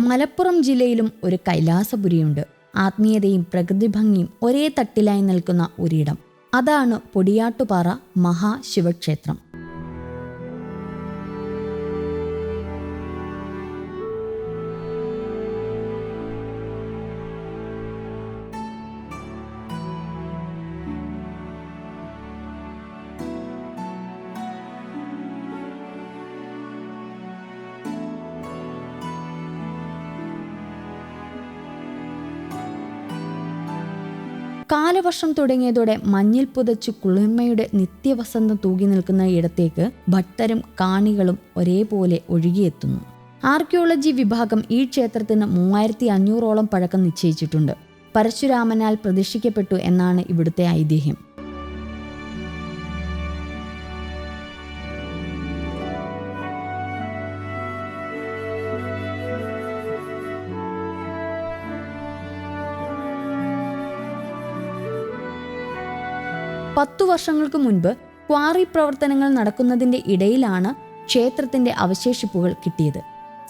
മലപ്പുറം ജില്ലയിലും ഒരു കൈലാസപുരിയുണ്ട്. ആത്മീയതയും പ്രകൃതിഭംഗിയും ഒരേ തട്ടിലായി നിൽക്കുന്ന ഒരിടം. അതാണ് പൊടിയാട്ടുപാറ മഹാശിവക്ഷേത്രം. കാലവർഷം തുടങ്ങിയതോടെ മഞ്ഞിൽ പുതച്ച് കുളിർമയുടെ നിത്യവസന്തം തൂകി നിൽക്കുന്ന ഇടത്തേക്ക് ഭക്തരും കാണികളും ഒരേപോലെ ഒഴുകിയെത്തുന്നു. ആർക്കിയോളജി വിഭാഗം ഈ ക്ഷേത്രത്തിന് മൂവായിരത്തി അഞ്ഞൂറോളം പഴക്കം നിശ്ചയിച്ചിട്ടുണ്ട്. പരശുരാമനാൽ പ്രതിഷ്ഠിക്കപ്പെട്ടു എന്നാണ് ഇവിടുത്തെ ഐതിഹ്യം. പത്തു വർഷങ്ങൾക്ക് മുൻപ് ക്വാറി പ്രവർത്തനങ്ങൾ നടക്കുന്നതിന്റെ ഇടയിലാണ് ക്ഷേത്രത്തിന്റെ അവശേഷിപ്പുകൾ കിട്ടിയത്.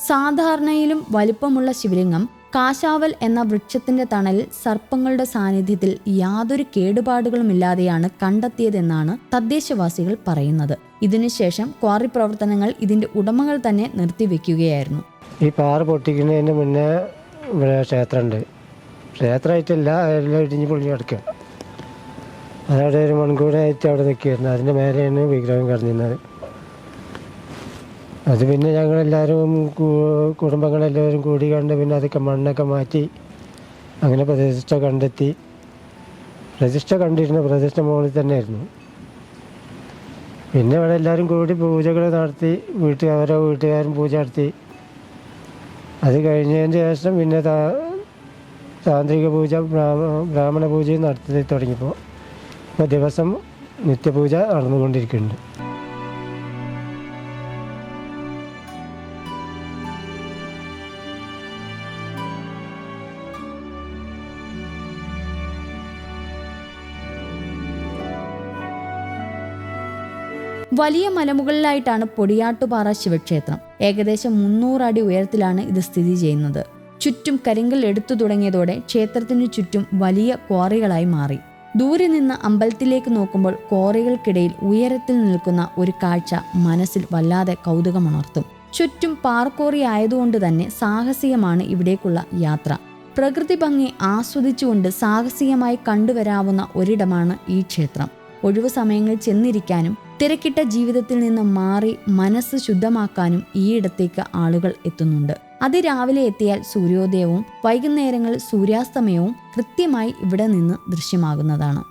സാധാരണയിലും വലിപ്പമുള്ള ശിവലിംഗം കാശാവൽ എന്ന വൃക്ഷത്തിന്റെ തണലിൽ സർപ്പങ്ങളുടെ സാന്നിധ്യത്തിൽ യാതൊരു കേടുപാടുകളുമില്ലാതെയാണ് കണ്ടെത്തിയതെന്നാണ് തദ്ദേശവാസികൾ പറയുന്നത്. ഇതിനുശേഷം ക്വാറി പ്രവർത്തനങ്ങൾ ഇതിന്റെ ഉടമകൾ തന്നെ നിർത്തിവെക്കുകയായിരുന്നു. ഈ പാറ പൊട്ടിക്കുന്നതിന് മുന്നേ ഇവിടെ ക്ഷേത്രമുണ്ട്. ക്ഷേത്രമായിട്ടല്ല എല്ലാം ഇടിഞ്ഞ് പൊളിഞ്ഞു കിടക്കുക. അതവിടെ ഒരു മൺകൂടായിട്ട് അവിടെ നിൽക്കുകയായിരുന്നു. അതിന്റെ മേലെയാണ് വിഗ്രഹം കടന്നിരുന്നത് അത് പിന്നെ ഞങ്ങളെല്ലാവരും കുടുംബങ്ങളെല്ലാവരും കൂടി കണ്ട് പിന്നെ അതൊക്കെ മണ്ണൊക്കെ മാറ്റി അങ്ങനെ പ്രതിഷ്ഠ കണ്ടെത്തി. പ്രതിഷ്ഠ കണ്ടിരുന്ന പ്രതിഷ്ഠ മുകളിൽ തന്നെയായിരുന്നു. പിന്നെ അവിടെ എല്ലാവരും കൂടി പൂജകൾ നടത്തി വീട്ടുകാർ ഓരോ വീട്ടുകാരും പൂജ നടത്തി. അത് കഴിഞ്ഞതിന് ശേഷം പിന്നെ താന്ത്രിക പൂജ ബ്രാഹ്മണ പൂജയും നടത്തി തുടങ്ങിയപ്പോൾ. ദിവസം നിത്യപൂജ നടന്നുകൊണ്ടിരിക്കുന്നുണ്ട്. വലിയ മലമുകളിലായിട്ടാണ് പൊടിയാട്ടുപാറ ശിവക്ഷേത്രം. ഏകദേശം മുന്നൂറ് അടി ഉയരത്തിലാണ് ഇത് സ്ഥിതി ചെയ്യുന്നത്. ചുറ്റും കരിങ്കൽ എടുത്തു തുടങ്ങിയതോടെ ക്ഷേത്രത്തിനു ചുറ്റും വലിയ ക്വാറികളായി മാറി. ദൂരെ നിന്ന് അമ്പലത്തിലേക്ക് നോക്കുമ്പോൾ കോറികൾക്കിടയിൽ ഉയരത്തിൽ നിൽക്കുന്ന ഒരു കാഴ്ച മനസ്സിൽ വല്ലാതെ കൗതുകമുണർത്തും. ചുറ്റും പാർക്കോറി ആയതുകൊണ്ട് തന്നെ സാഹസികമാണ് ഇവിടേക്കുള്ള യാത്ര. പ്രകൃതി ഭംഗി ആസ്വദിച്ചുകൊണ്ട് സാഹസികമായി കണ്ടുവരാവുന്ന ഒരിടമാണ് ഈ ക്ഷേത്രം. ഒഴിവു സമയങ്ങളിൽ ചെന്നിരിക്കാനും തിരക്കിട്ട ജീവിതത്തിൽ നിന്ന് മാറി മനസ്സ് ശുദ്ധമാക്കാനും ഈയിടത്തേക്ക് ആളുകൾ എത്തുന്നുണ്ട്. അതിരാവിലെ എത്തിയാൽ സൂര്യോദയവും വൈകുന്നേരങ്ങളിൽ സൂര്യാസ്തമയവും കൃത്യമായി ഇവിടെ നിന്ന് ദൃശ്യമാകുന്നതാണ്.